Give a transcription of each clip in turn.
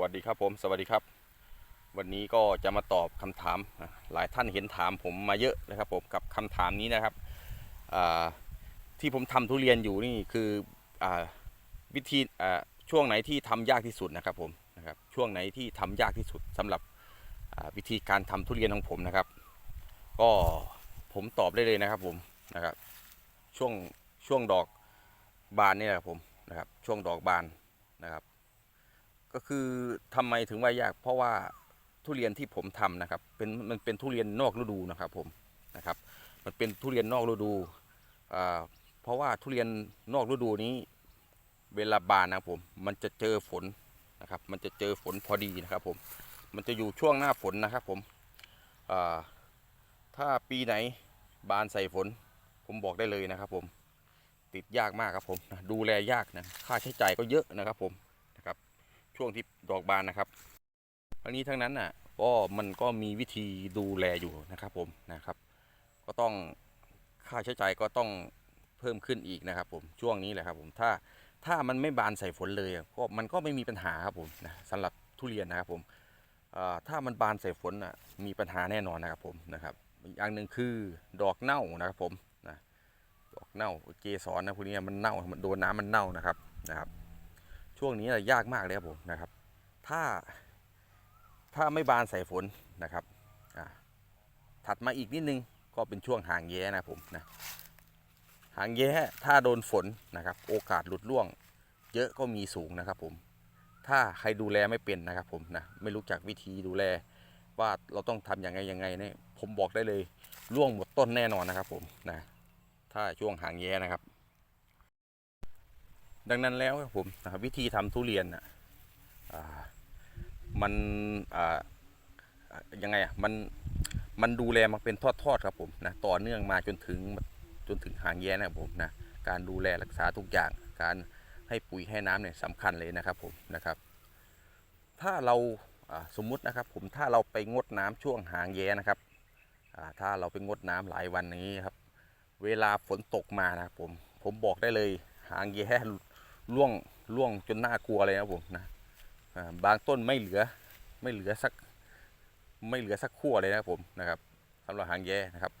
วัสดีครับผมสวัสดีครับ วันนี้ก็จะมาตอบคำถามหลายท่านเห็นถามผมมาเยอะนะครับผมกับคำถามนี้นะครับที่ผมทำทุเรียนอยู่นี่คืออวิธีช่วงไหนที่ทำยากที่สุดนะครับผมนะครับช่วงไหนที่ทำยากที่สุดสำหรับวิธีการทำทุเรียนของผมนะครับ ก็ผมตอบได้เลยนะครับผมนะครับช่วงช่วงดอกบานนี่แหละครับผมนะครับช่วงดอกบานนะครับ ก็คือทำไมถึงว่ายาก เพราะว่าทุเรียนที่ผมทำนะครับ เป็นมันเป็นทุเรียนนอกฤดูนะครับผมนะครับ มันเป็นทุเรียนนอกฤดูอ่าเพราะว่าทุเรียนนอกฤดูนี้ เวลาบานนะครับผมมันจะเจอฝนนะครับ มันจะเจอฝนพอดีนะครับผมมันจะอยู่ช่วงหน้าฝนนะครับผมถ้าปีไหนบานใส่ฝน ผมบอกได้เลยนะครับผมติดยากมากครับผมดูแลยากนะค่าใช้จ่ายก็เยอะนะครับผม ช่วงที่ดอกบานนะครับทั้งนี้ทั้งนั้นน่ะก็มันก็มีวิธีดูแลอยู่นะครับผมนะครับ ก็ต้องค่าใช้จ่ายก็ต้องเพิ่มขึ้นอีกนะครับผมช่วงนี้แหละครับผมถ้าถ้ามันไม่บานใส่ฝนเลยก็มันก็ไม่มีปัญหาครับผมนะสำหรับทุเรียนนะครับผมถ้ามันบานใส่ฝนอะมีปัญหาแน่นอนนะครับผมนะครับอย่างหนึ่งคือดอกเน่านะครับผมนะดอกเน่าเกสรนะพวกนี้มันเน่ามันโดนน้ำมันเน่านะครับนะครับ ช่วงนี้ยากมากเลยครับผมนะครับ ถ้าถ้าไม่บานใส่ฝนนะครับถัดมาอีกนิดนึงก็เป็นช่วงหางแย้นะผมนะหางแย้ถ้าโดนฝนนะครับ โอกาสหลุดร่วง เยอะก็มีสูงนะครับผมถ้าใครดูแลไม่เป็นนะครับผมนะไม่รู้จักวิธีดูแลว่าเราต้องทำอย่างไงยังไงเนี่ยผมบอกได้เลยร่วงหมดต้นแน่นอนนะครับผมนะถ้าช่วงหางแย้นะครับ ดังนั้นแล้วครับผมวิธีทำทุเรียนอะมันยังไงอะมันมันดูแลมาเป็นทอดๆครับผมนะต่อเนื่องมาจนถึงจนถึงหางแย้นะครับผมนะการดูแลรักษาทุกอย่าง การให้ปุ๋ยให้น้ำเนี่ยสำคัญเลยนะครับผมนะครับ ถ้าเราสมมุตินะครับผมถ้าเราไปงดน้ำช่วงหางแย้นะครับถ้าเราไปงดน้ำหลายวันอย่างนี้ครับ เวลาฝนตกมานะครับผมผมบอกได้เลยหางแย้ ร่วงร่วงจนน่ากลัวเลยนะผมนะบางต้นไม่เหลือไม่เหลือสักไม่เหลือสักขั้วเลยนะผมนะครับสำหรับหางแย่นะครับ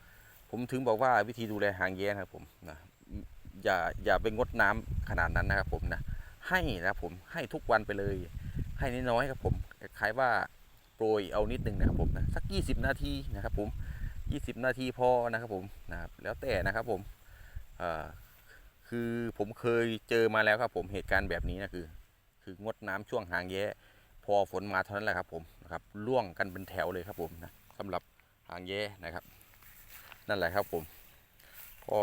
ผมถึงบอกว่าวิธีดูแลหางแย่นะครับผมนะอย่าอย่าไปงดน้ำขนาดนั้นนะครับผมนะให้นะครับผมให้ทุกวันไปเลย ให้น้อยๆครับผมคล้ายว่าโปรยเอานิดนึงนะครับผมนะสัก 20 นาทีนะครับผม 20 นาทีพอนะครับผมนะครับแล้วแต่นะครับผมอ่า คือผมเคยเจอมาแล้วครับผมเหตุการณ์แบบนี้นะคือ คืองดน้ำช่วงหางแย้พอฝนมาเท่านั้นแหละครับผมนะครับล่วงกันเป็นแถวเลยครับผมนะสำหรับหางแย้นะครับ นั่นแหละครับผม ก็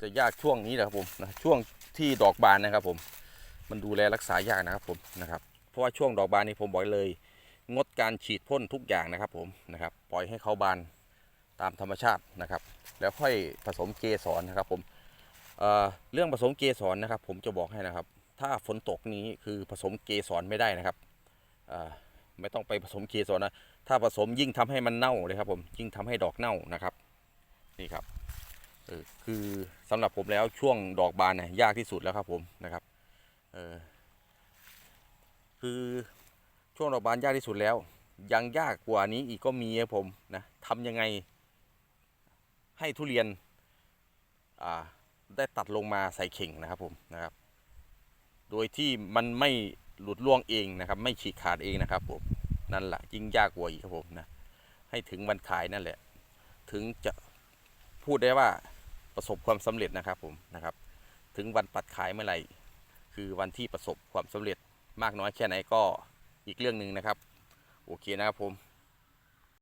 จะยากช่วงนี้แหละครับผมนะช่วงที่ดอกบานนะครับ ผม มันดูแลรักษายากนะครับผมนะครับ เพราะว่าช่วงดอกบานนี่ผมบอกเลย งดการฉีดพ่นทุกอย่างนะครับ ผมนะครับ ปล่อยให้เขาบานตามธรรมชาตินะครับ แล้วค่อยผสมเกสรนะครับผม เรื่องผสมเกสรนะครับ ผมจะบอกให้นะครับ ถ้าฝนตกนี้คือผสมเกสรไม่ได้นะครับไม่ต้องไปผสมเกสรนะ ถ้าผสมยิ่งทำให้มันเน่าเลยครับผมยิ่งทำให้ดอกเน่านะครับ นี่ครับคือสำหรับผมแล้วช่วงดอกบานเนี่ยยากที่สุดแล้วครับผมนะครับคือช่วงดอกบานยากที่สุดแล้ว ยังยากกว่านี้อีกก็มีครับผมนะทำยังไงให้ทุเรียนอ่า ได้ตัดลงมาใส่เข่งนะครับผมนะครับ โดยที่มันไม่หลุดร่วงเองนะครับ ไม่ฉีกขาดเองนะครับผมนั่นแหละยิ่งยากกว่าอีกครับผมนะให้ถึงวันขายนั่นแหละ ถึงจะพูดได้ว่าประสบความสำเร็จนะครับผมนะครับ ถึงวันตัดขายเมื่อไหร่ คือวันที่ประสบความสำเร็จมากน้อยแค่ไหนก็อีกเรื่องหนึ่งนะครับ โอเคนะครับผม